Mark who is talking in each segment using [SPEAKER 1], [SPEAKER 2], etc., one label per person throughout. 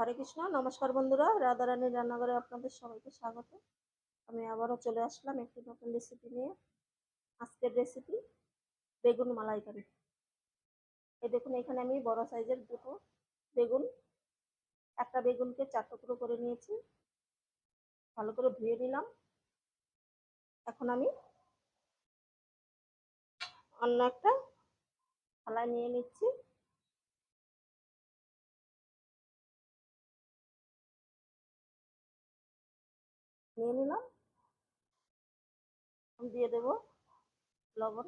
[SPEAKER 1] হরে কৃষ্ণ, নমস্কার বন্ধুরা। রাধারানীর রান্নাঘরে আপনাদের সবাইকে স্বাগত। আমি আবারও চলে আসলাম একটি নতুন রেসিপি নিয়ে। আজকের রেসিপি বেগুন মালাইকারি। এই দেখুন, এখানে আমি বড় সাইজের দুটো বেগুন, একটা বেগুনকে চার টুকরো করে নিয়েছি। ভালো করে ধুয়ে নিলাম। এখন আমি অন্য একটা থালায় নিয়ে নিচ্ছি। নিয়ে নিলাম। দিয়ে দেব, লবণ।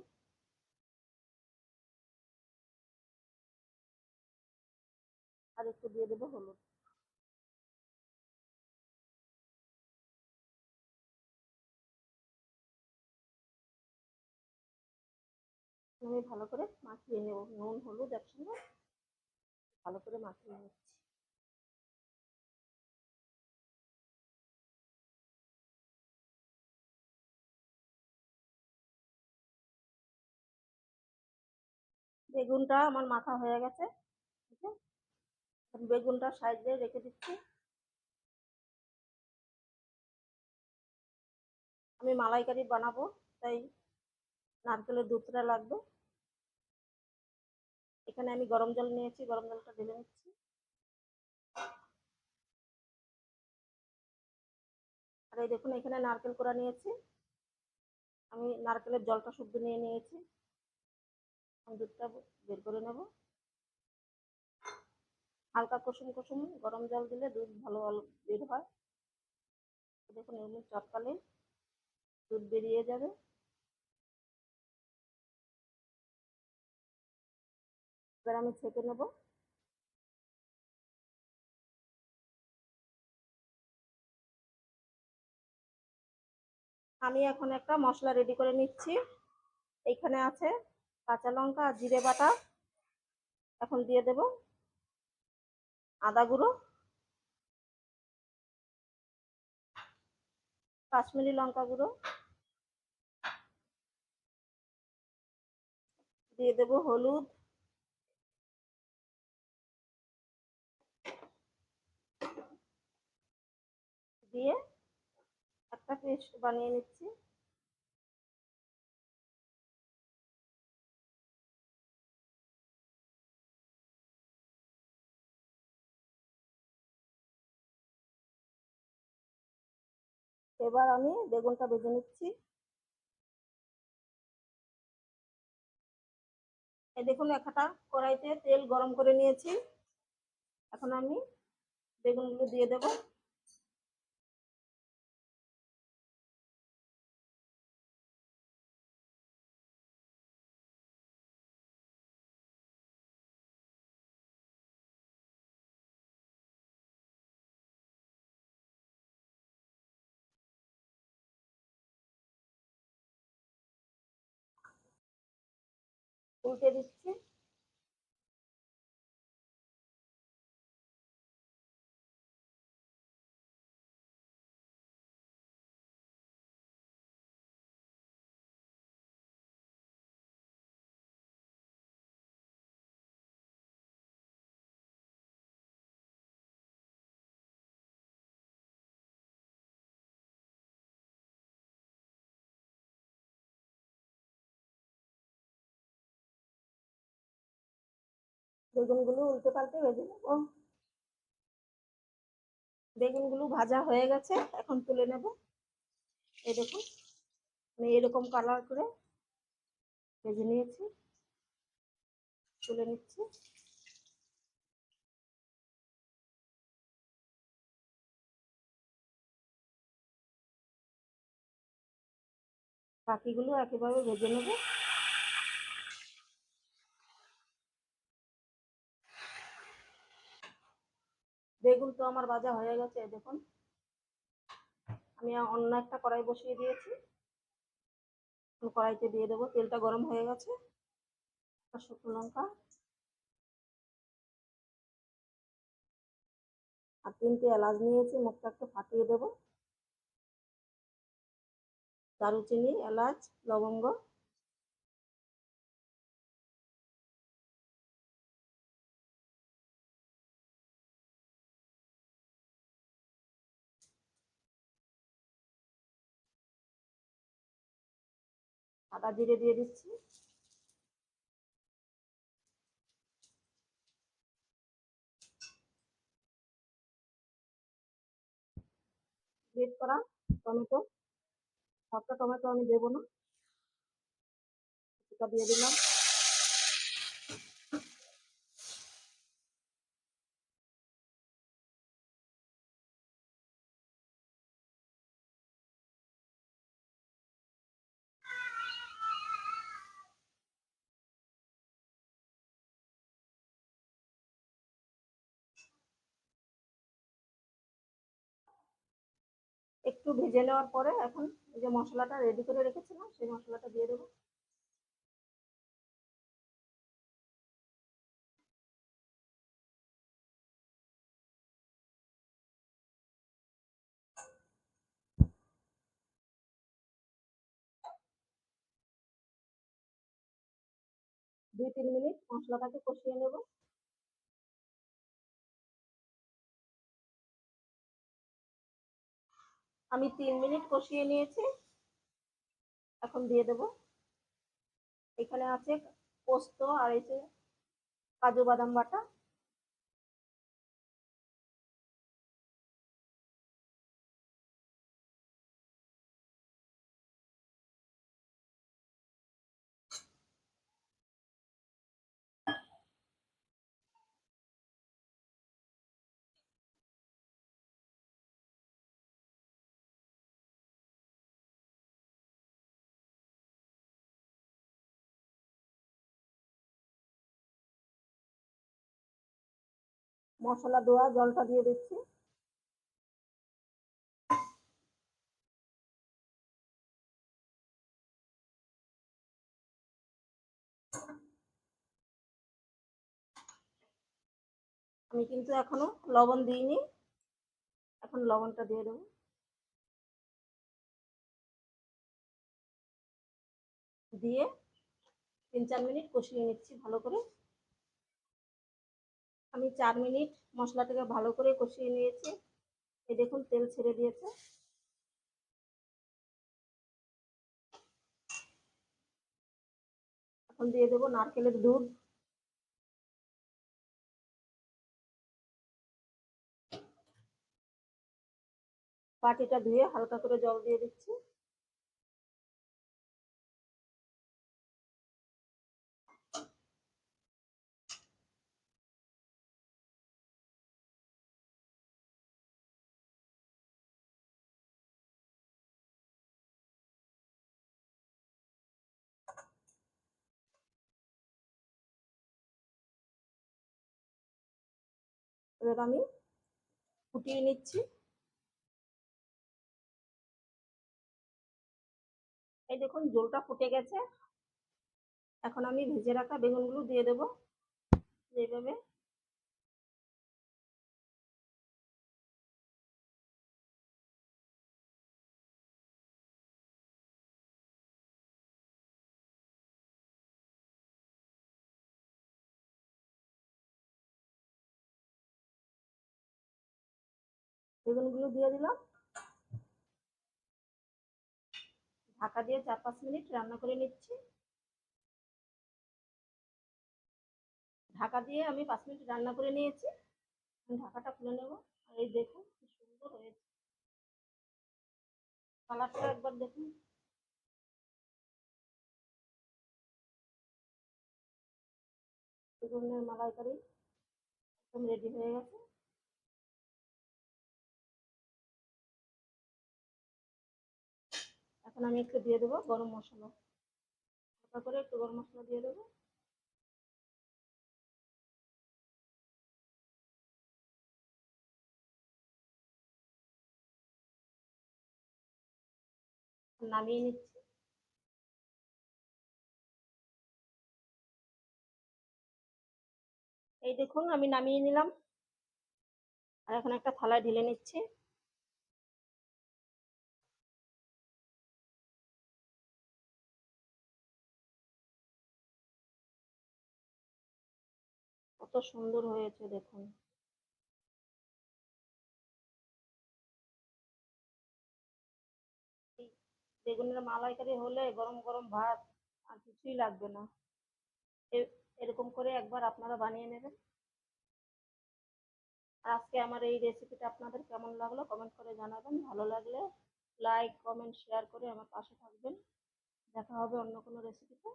[SPEAKER 1] আর একটু দিয়ে দেবো হলুদ। আমি ভালো করে মাখিয়ে নেব। নুন, হলুদ একসঙ্গে ভালো করে মাখিয়ে নিচ্ছি। বেগুনটা আমার মাথা হয়ে গেছে বেগুনটা সাইডে রেখে দিচ্ছি। আমি মালাইকারি বানাবো, তাই নারকেলের দুধটা লাগবে। এখানে আমি গরম জল নিয়েছি, গরম জলটা ঢেলে নিচ্ছি। আর এই দেখুন, এখানে নারকেল কোড়া নিয়েছি। আমি নারকেলের জলটা শুদ্ধ নিয়ে নিয়েছি। দুধটা বের করে নেব। হালকা কুসুম কুসুম গরম জল দিলে দুধ ভালো বের হয়। দেখুন এমনি চটকালে দুধ বেরিয়ে যাবে। এবার আমি ছেঁকে নেব। আমি এখন একটা মশলা রেডি করে নিচ্ছি। এইখানে আছে কাঁচা লঙ্কা আর জিরে বাটা, এখন দিয়ে দেব আদা গুঁড়ো, কাশ্মীরি লঙ্কা গুঁড়ো, দিয়ে দেব হলুদ, দিয়ে একটা পেস্ট বানিয়ে নিচ্ছি। এবার আমি বেগুনটা বেজে নিচ্ছি। দেখুন একটা কড়াইতে তেল গরম করে নিয়েছি। এখন আমি বেগুনগুলো দিয়ে দেব। উল্টে দিচ্ছি। বেগুনগুলো উল্টে পাল্টে ভেজে নেব। বেগুনগুলো ভাজা হয়ে গেছে, এখন তুলে নেব। এই দেখুন, আমি এরকম কালার করে ভেজে নিয়েছি। তুলে নিচ্ছি। বাকিগুলো একেবারে ভেজে নেব। বেগুন তো আমার ভাজা হয়ে গেছে দেখুন। আমি অন্য একটা কড়াই বসিয়ে দিয়েছি। কড়াইতে দিয়ে দেবো, তেলটা গরম হয়ে গেছে। শুকনো লঙ্কা। আর তিনটে এলাচ নিয়েছি, মুখটা একটু ফাটিয়ে দেবো। দারুচিনি, এলাচ, লবঙ্গ। সাদা জিরে দিয়ে দিচ্ছি। গ্রেট করা টমেটো সবটা টমেটো আমি দেবো না। দিয়ে দিলাম। একটু ভেজে নেওয়ার পরে এখন যে মশলাটা রেডি করে রেখেছিলাম, সেই মশলাটা দিয়ে দেবো। দুই তিন মিনিট মশলাটাকে কষিয়ে নেব। আমি তিন মিনিট কষিয়ে নিয়েছি। এখন দিয়ে দেব। এখানে আছে পোস্ত আর এসে কাজু বাদাম বাটা। মশলা দেওয়া, জলটা দিয়ে দিচ্ছি। আমি কিন্তু এখনও লবণ দিইনি। এখন লবণটা দিয়ে দেবো। দিয়ে তিন চার মিনিট কষিয়ে নিচ্ছি ভালো করে। আমি চার মিনিট মশলাটাকে ভালো করে কষিয়ে নিয়েছি। এই দেখুন, তেল ছেড়ে দিয়েছে। এখন দিয়ে দেবো নারকেলের দুধ। বাটিটা ধুয়ে হালকা করে জল দিয়ে দিচ্ছি। এবার আমি ফুটিয়ে নিচ্ছি। এই দেখুন, জলটা ফুটে গেছে। এখন আমি ভেজে রাখা বেগুনগুলো দিয়ে দেবো। এইভাবে বেগুনগুলো দিয়ে দিলাম। ঢাকা দিয়ে চার পাঁচ মিনিট রান্না করে নিচ্ছি। ঢাকা দিয়ে আমি পাঁচ মিনিট রান্না করে নিয়েছি। ঢাকাটা খুলে নেব। আর এই দেখুন কি সুন্দর হয়েছে। কালারটা একবার দেখুন। বেগুনের মালাইকারি একদম রেডি হয়ে গেছে। এখন আমি একটু দিয়ে দেবো গরম মশলা। হালকা করে একটু গরম মশলা দিয়ে দেবো। নামিয়ে নিচ্ছি। এই দেখুন, আমি নামিয়ে নিলাম। আর এখন একটা থালায় ঢেলে নিচ্ছি। কত সুন্দর হয়েছে, দেখুন। বেগুনের মালাইকারি হলে গরম গরম ভাত আর কিছুই লাগবে না। এরকম করে একবার আপনারা বানিয়ে নেবেন। আজকে আমার এই রেসিপিটা আপনাদের কেমন লাগল কমেন্ট করে জানাবেন। ভালো লাগলে লাইক কমেন্ট শেয়ার করে আমার পাশে থাকবেন। দেখা হবে অন্য কোনো রেসিপিতে